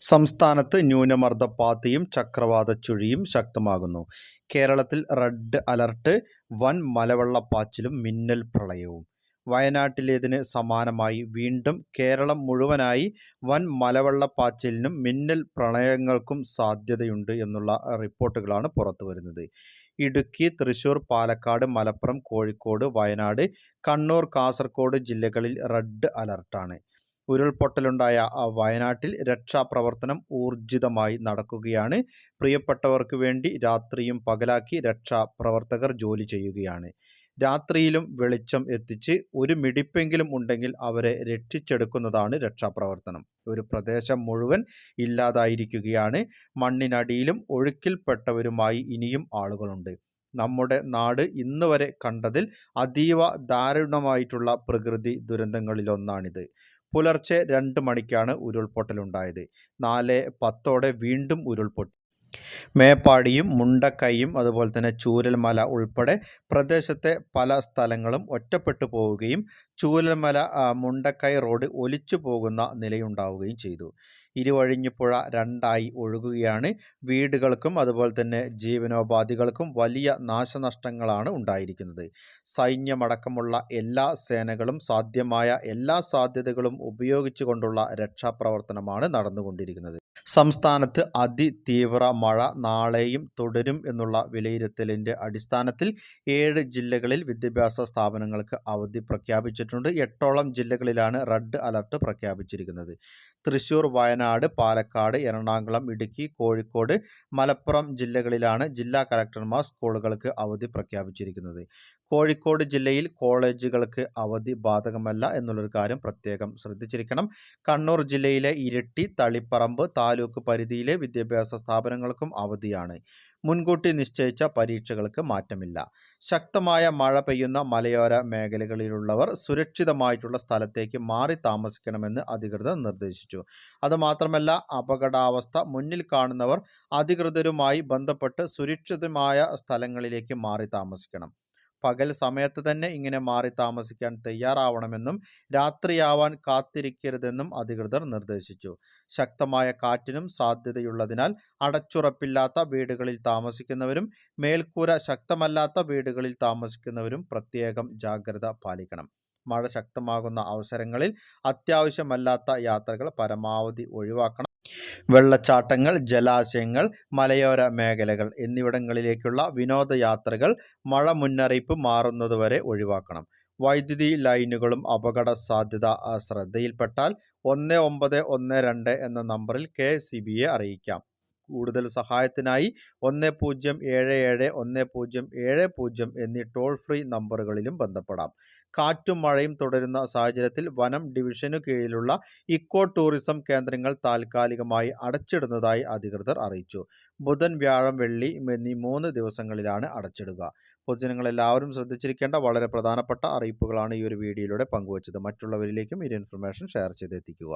സംസ്ഥാനത്ത് ന്യൂനമർദ്ദപ്പാത്തിയും ചക്രവാത ചുഴിയും ശക്തമാകുന്നു. കേരളത്തിൽ റെഡ് അലർട്ട് വൻ മലവെള്ളപ്പാച്ചിലും മിന്നൽ പ്രളയവും. വയനാട്ടിലേതിന് സമാനമായി വീണ്ടും കേരളം മുഴുവനായി വൻ മലവെള്ളപ്പാച്ചിലിനും മിന്നൽ പ്രളയങ്ങൾക്കും സാധ്യതയുണ്ട് എന്നുള്ള റിപ്പോർട്ടുകളാണ് പുറത്തു വരുന്നത്. ഇടുക്കി തൃശൂർ പാലക്കാട് മലപ്പുറം കോഴിക്കോട് വയനാട് കണ്ണൂർ കാസർഗോഡ് ജില്ലകളിൽ റെഡ് അലർട്ടാണ്. ഉരുൾപൊട്ടലുണ്ടായ വയനാട്ടിൽ രക്ഷാപ്രവർത്തനം ഊർജിതമായി നടക്കുകയാണ്. പ്രിയപ്പെട്ടവർക്ക് വേണ്ടി രാത്രിയും പകലാക്കി രക്ഷാപ്രവർത്തകർ ജോലി ചെയ്യുകയാണ്. രാത്രിയിലും വെളിച്ചം എത്തിച്ച് ഒരു മിടിപ്പെങ്കിലും ഉണ്ടെങ്കിൽ അവരെ രക്ഷിച്ചെടുക്കുന്നതാണ് രക്ഷാപ്രവർത്തനം. ഒരു പ്രദേശം മുഴുവൻ ഇല്ലാതായിരിക്കുകയാണ്. മണ്ണിനടിയിലും ഒഴുക്കിൽപ്പെട്ടവരുമായി ഇനിയും ആളുകളുണ്ട്. നമ്മുടെ നാട് ഇന്ന് വരെ കണ്ടതിൽ അതീവ ദാരുണമായിട്ടുള്ള പ്രകൃതി ദുരന്തങ്ങളിലൊന്നാണിത്. പുലർച്ചെ രണ്ട് മണിക്കാണ് ഉരുൾപൊട്ടലുണ്ടായത്. നാല് പത്തോടെ വീണ്ടും ഉരുൾപൊട്ടി മേപ്പാടിയും മുണ്ടക്കൈയും അതുപോലെ തന്നെ ചൂരൽമല ഉൾപ്പെടെ പ്രദേശത്തെ പല സ്ഥലങ്ങളും ഒറ്റപ്പെട്ടു പോവുകയും ചൂരൽമല മുണ്ടക്കൈ റോഡ് ഒലിച്ചു പോകുന്ന നിലയുണ്ടാവുകയും ചെയ്തു. ഇരുവഴിഞ്ഞുപുഴ രണ്ടായി ഒഴുകുകയാണ്. വീടുകൾക്കും അതുപോലെ തന്നെ ജീവനോപാധികൾക്കും വലിയ നാശനഷ്ടങ്ങളാണ് ഉണ്ടായിരിക്കുന്നത്. സൈന്യമടക്കമുള്ള എല്ലാ സേനകളും സാധ്യമായ എല്ലാ സാധ്യതകളും ഉപയോഗിച്ചുകൊണ്ടുള്ള രക്ഷാപ്രവർത്തനമാണ് നടന്നുകൊണ്ടിരിക്കുന്നത്. സംസ്ഥാനത്ത് അതിതീവ്ര മഴ നാളെയും തുടരും എന്നുള്ള വിലയിരുത്തലിന്റെ അടിസ്ഥാനത്തിൽ ഏഴ് ജില്ലകളിൽ വിദ്യാഭ്യാസ സ്ഥാപനങ്ങൾക്ക് അവധി പ്രഖ്യാപിച്ചിട്ടുണ്ട്. എട്ടോളം ജില്ലകളിലാണ് റെഡ് അലർട്ട് പ്രഖ്യാപിച്ചിരിക്കുന്നത്. തൃശൂർ വയനാട് പാലക്കാട് എറണാകുളം ഇടുക്കി കോഴിക്കോട് മലപ്പുറം ജില്ലകളിലാണ് ജില്ലാ കലക്ടർമാർ സ്കൂളുകൾക്ക് അവധി പ്രഖ്യാപിച്ചിരിക്കുന്നത്. കോഴിക്കോട് ജില്ലയിൽ കോളേജുകൾക്ക് അവധി ബാധകമല്ല എന്നുള്ളൊരു കാര്യം പ്രത്യേകം ശ്രദ്ധിച്ചിരിക്കണം. കണ്ണൂർ ജില്ലയിലെ ഇരട്ടി തളിപ്പറമ്പ് താലൂക്ക് പരിധിയിലെ വിദ്യാഭ്യാസ സ്ഥാപനങ്ങൾക്കും അവധിയാണ്. മുൻകൂട്ടി നിശ്ചയിച്ച പരീക്ഷകൾക്ക് മാറ്റമില്ല. ശക്തമായ മഴ പെയ്യുന്ന മലയോര മേഖലകളിലുള്ളവർ സുരക്ഷിതമായിട്ടുള്ള സ്ഥലത്തേക്ക് മാറി താമസിക്കണമെന്ന് അധികൃതർ നിർദ്ദേശിച്ചു. അതുമാത്രമല്ല അപകടാവസ്ഥ മുന്നിൽ കാണുന്നവർ അധികൃതരുമായി ബന്ധപ്പെട്ട് സുരക്ഷിതമായ സ്ഥലങ്ങളിലേക്ക് മാറി താമസിക്കണം. പകൽ സമയത്ത് തന്നെ ഇങ്ങനെ മാറി താമസിക്കാൻ തയ്യാറാവണമെന്നും രാത്രിയാവാൻ കാത്തിരിക്കരുതെന്നും അധികൃതർ നിർദ്ദേശിച്ചു. ശക്തമായ കാറ്റിനും സാധ്യതയുള്ളതിനാൽ അടച്ചുറപ്പില്ലാത്ത വീടുകളിൽ താമസിക്കുന്നവരും മേൽക്കൂര ശക്തമല്ലാത്ത വീടുകളിൽ താമസിക്കുന്നവരും പ്രത്യേകം ജാഗ്രത പാലിക്കണം. മഴ ശക്തമാകുന്ന അവസരങ്ങളിൽ അത്യാവശ്യമല്ലാത്ത യാത്രകൾ പരമാവധി ഒഴിവാക്കണം. വെള്ളച്ചാട്ടങ്ങൾ ജലാശയങ്ങൾ മലയോര മേഖലകൾ എന്നിവിടങ്ങളിലേക്കുള്ള വിനോദയാത്രകൾ മഴ മുന്നറിയിപ്പ് മാറുന്നതുവരെ ഒഴിവാക്കണം. വൈദ്യുതി ലൈനുകളും അപകട സാധ്യത ശ്രദ്ധയിൽപ്പെട്ടാൽ ഒന്ന് ഒമ്പത് ഒന്ന് രണ്ട് എന്ന നമ്പറിൽ കെ സി ബിയെ അറിയിക്കാം. കൂടുതൽ സഹായത്തിനായി ഒന്ന് പൂജ്യം ഏഴ് ഏഴ് ഒന്ന് പൂജ്യം ഏഴ് പൂജ്യം എന്നീ ടോൾ ഫ്രീ നമ്പറുകളിലും ബന്ധപ്പെടാം. കാറ്റും മഴയും തുടരുന്ന സാഹചര്യത്തിൽ വനം ഡിവിഷനു കീഴിലുള്ള ഇക്കോ ടൂറിസം കേന്ദ്രങ്ങൾ താൽക്കാലികമായി അടച്ചിടുന്നതായി അധികൃതർ അറിയിച്ചു. ബുധൻ വ്യാഴം വെള്ളി എന്നീ മൂന്ന് ദിവസങ്ങളിലാണ് അടച്ചിടുക. പൊതുജനങ്ങൾ എല്ലാവരും ശ്രദ്ധിച്ചിരിക്കേണ്ട വളരെ പ്രധാനപ്പെട്ട അറിയിപ്പുകളാണ് ഈ ഒരു വീഡിയോയിലൂടെ പങ്കുവച്ചത്. മറ്റുള്ളവരിലേക്കും ഈ ഇൻഫർമേഷൻ ഷെയർ ചെയ്തെത്തിക്കുക.